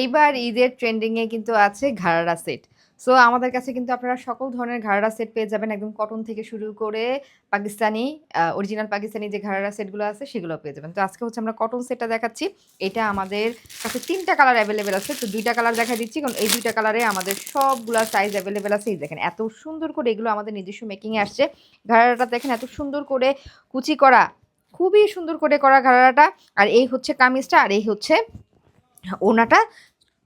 এইবার ঈদের ট্রেন্ডিংয়ে কিন্তু আছে ঘাড়ারা সেট সো আমাদের কাছে কিন্তু আপনারা সকল ধরনের ঘাড়ারা সেট পেয়ে যাবেন। একদম কটন থেকে শুরু করে পাকিস্তানি অরিজিনাল পাকিস্তানি যে ঘাড়ারা সেটগুলো আছে সেগুলো পেয়ে যাবেন। তো আজকে হচ্ছে আমরা কটন সেটটা দেখাচ্ছি। এটা আমাদের কাছে তিনটা কালার অ্যাভেলেবেল আছে। তো দুইটা কালার দেখা দিচ্ছি। কারণ এই দুইটা কালারে আমাদের সবগুলো সাইজ অ্যাভেলেবেল আছে। এই দেখেন, এত সুন্দর করে এগুলো আমাদের নিজস্ব মেকিংয়ে আসছে। ঘাড়াটা দেখেন, এত সুন্দর করে কুচি করা, খুবই সুন্দর করে করা ঘাড়াটা আর এই হচ্ছে কামিজটা, আর এই হচ্ছে ওনাটা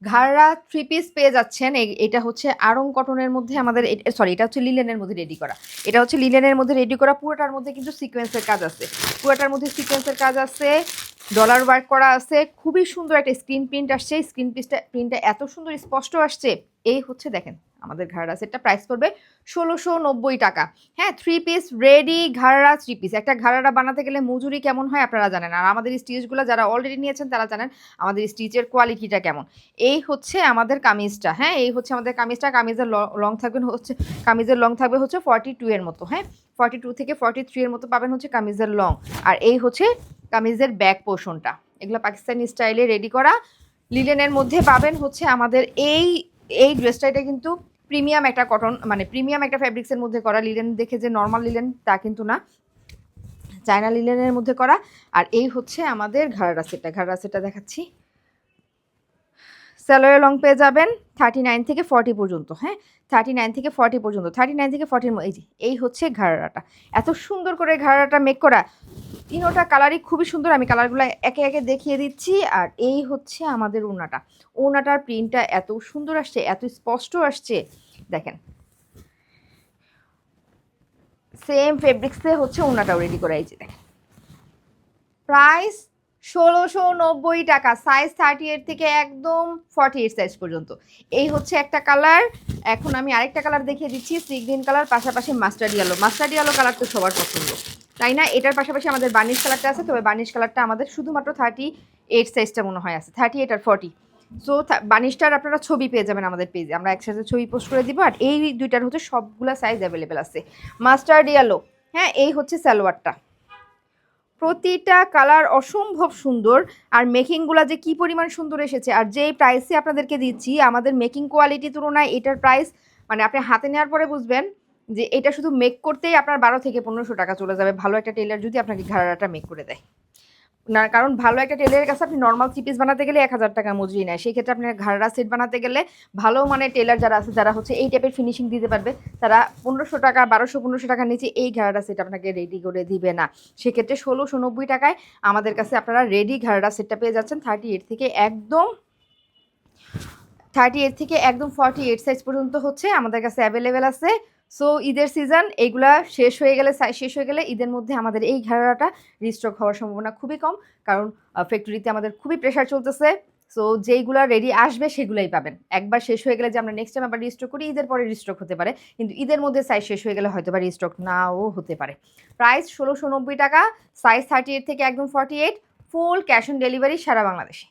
ঘাড়া থ্রি পিস পেয়ে যাচ্ছেন। এটা হচ্ছে আরং কটনের মধ্যে আমাদের সরি এটা হচ্ছে লিলেনের মধ্যে রেডি করা। এটা হচ্ছে লিলেনের মধ্যে রেডি করা। পুরোটার মধ্যে কিন্তু সিকোয়েন্সের কাজ আছে। পুরোটার মধ্যে সিকোয়েন্সের কাজ আছে ডলার ওয়ার্ক করা আছে। খুবই সুন্দর একটা স্ক্রিন প্রিন্ট আসছে। স্ক্রিন পিসটা প্রিন্টটা এত সুন্দর স্পষ্ট আসছে। এই হচ্ছে দেখেন, আমাদের ঘাড়া সেটটা প্রাইস করবে ষোলোশো নব্বই টাকা। হ্যাঁ থ্রি পিস রেডি ঘাড়া থ্রি পিস একটা ঘাড়া বানাতে গেলে মজুরি কেমন হয় আপনারা জানেন। আর আমাদের স্টিচগুলো যারা অলরেডি নিয়েছেন তারা জানেন আমাদের স্টিচের কোয়ালিটিটা কেমন। এই হচ্ছে আমাদের কামিজটা হ্যাঁ এই হচ্ছে আমাদের কামিজটা। কামিজের লং থাকবে হচ্ছে, কামিজের লং থাকবে হচ্ছে ফর্টি টু এর মতো হ্যাঁ। ফর্টি টু থেকে ফর্টি থ্রি এর মতো পাবেন হচ্ছে কামিজের লং আর এই হচ্ছে কামিজের ব্যাক পোর্শনটা এগুলো পাকিস্তানি স্টাইলে রেডি করা। লিলেনের মধ্যে পাবেন হচ্ছে আমাদের এই এই ড্রেসটা এটা কিন্তু প্রিমিয়াম একটা কটন মানে প্রিমিয়াম একটা ফ্যাব্রিক্সের মধ্যে করা। লিলেন দেখে যে নর্মাল লিলেন তা কিন্তু না। চায়না লিলেনের মধ্যে করা। আর এই হচ্ছে আমাদের ঘাড়া সেটটা ঘাড়া সেটটা দেখাচ্ছি। স্যালোয়ার লং পেয়ে যাবেন থার্টি নাইন থেকে ফর্টি পর্যন্ত হ্যাঁ? থার্টি নাইন থেকে ফর্টি পর্যন্ত। থার্টি নাইন থেকে ফর্টির এই যে, এই হচ্ছে ঘাড়াটা এত সুন্দর করে ঘাড়াটা মেক করা। তিনোটা কালারই খুবই সুন্দর। আমি কালারগুলো একে একে দেখিয়ে দিচ্ছি। আর এই হচ্ছে আমাদের ওনাটা ওনাটার প্রিন্টটা এত সুন্দর আসছে, এত স্পষ্ট আসছে। দেখেন। সেম ফেব্রিক্সে হচ্ছে ওনাটাও রেডি করা। যে দেখেন। প্রাইস ষোলোশো নব্বই টাকা। সাইজ থার্টি এইট থেকে একদম ফর্টি এইট সাইজ পর্যন্ত। এই হচ্ছে একটা কালার এখন আমি আরেকটা কালার দেখিয়ে দিচ্ছি। সি গ্রিন কালার পাশাপাশি mustard yellow mustard yellow colour তো সবার পছন্দ। তাই না? এটার পাশাপাশি আমাদের বার্নিশ কালারটা আছে, তবে বার্নিশ কালারটা আমাদের শুধুমাত্র থার্টি এইট সাইজটা মনে হয় আছে থার্টি এইট আর ফর্টি সো বার্নিশটার আপনারা ছবি পেয়ে যাবেন আমাদের পেজে আমরা একসাথে ছবি পোস্ট করে দিব, আর এই দুইটার হচ্ছে সবগুলা সাইজ অ্যাভেলেবেল আছে। মাস্টার্ড ইয়েলো হ্যাঁ এই হচ্ছে সালোয়ারটা। প্রতিটা কালার অসম্ভব সুন্দর, আর মেকিংগুলো যে কি পরিমাণ সুন্দর এসেছে, আর যেই প্রাইসে আপনাদেরকে দিচ্ছি, আমাদের মেকিং কোয়ালিটি তুলনায় এটার প্রাইস মানে আপনি হাতে নেওয়ার পরে বুঝবেন যে এটা শুধু মেক করতেই আপনার বারো থেকে পনেরোশো টাকা চলে যাবে। ভালো একটা টেলার যদি আপনাকে ঘাড়াটা মেক করে দেয়। না, কারণ ভালো একটা টেলারের কাছে আপনি নর্মাল থ্রি পিস বানাতে গেলে এক হাজার টাকা মজুরি নেয়। সেই ক্ষেত্রে আপনার ঘাড়া সেট বানাতে গেলে ভালো মানে টেলার যারা আছে, যারা হচ্ছে এই টাইপের ফিনিশিং দিতে পারবে, তারা পনেরোশো টাকা, বারোশো, পনেরোশো টাকার নিচে এই ঘাড়া সেট আপনাকে রেডি করে দিবে না। সেক্ষেত্রে ষোলোশো নব্বই টাকায় আমাদের কাছে আপনারা রেডি ঘাড়া সেটটা পেয়ে যাচ্ছেন থার্টি এইট থেকে একদম থার্টি এইট থেকে একদম ফর্টি এইট সাইজ পর্যন্ত হচ্ছে আমাদের কাছে অ্যাভেলেবেল আছে। সো ঈদের সিজন এইগুলা শেষ হয়ে গেলে শেষ হয়ে গেলে ঈদের মধ্যে আমাদের এই ঘেরাটা রিস্টক হওয়ার সম্ভাবনা খুবই কম। কারণ ফ্যাক্টরিতে আমাদের খুবই প্রেশার চলতেছে। সো যেইগুলা রেডি আসবে সেগুলাই পাবেন। একবার শেষ হয়ে গেলে যে আমরা নেক্সট টাইম আবার রিস্টক করি, ঈদের পরে রিস্টক হতে পারে। কিন্তু ঈদের মধ্যে সাইজ শেষ হয়ে গেলে হয়তো বা রিস্টক নাও হতে পারে। প্রাইস ষোলোশো নব্বই টাকা সাইজ থার্টি এইট থেকে একদম forty eight full cash on delivery সারা বাংলাদেশে।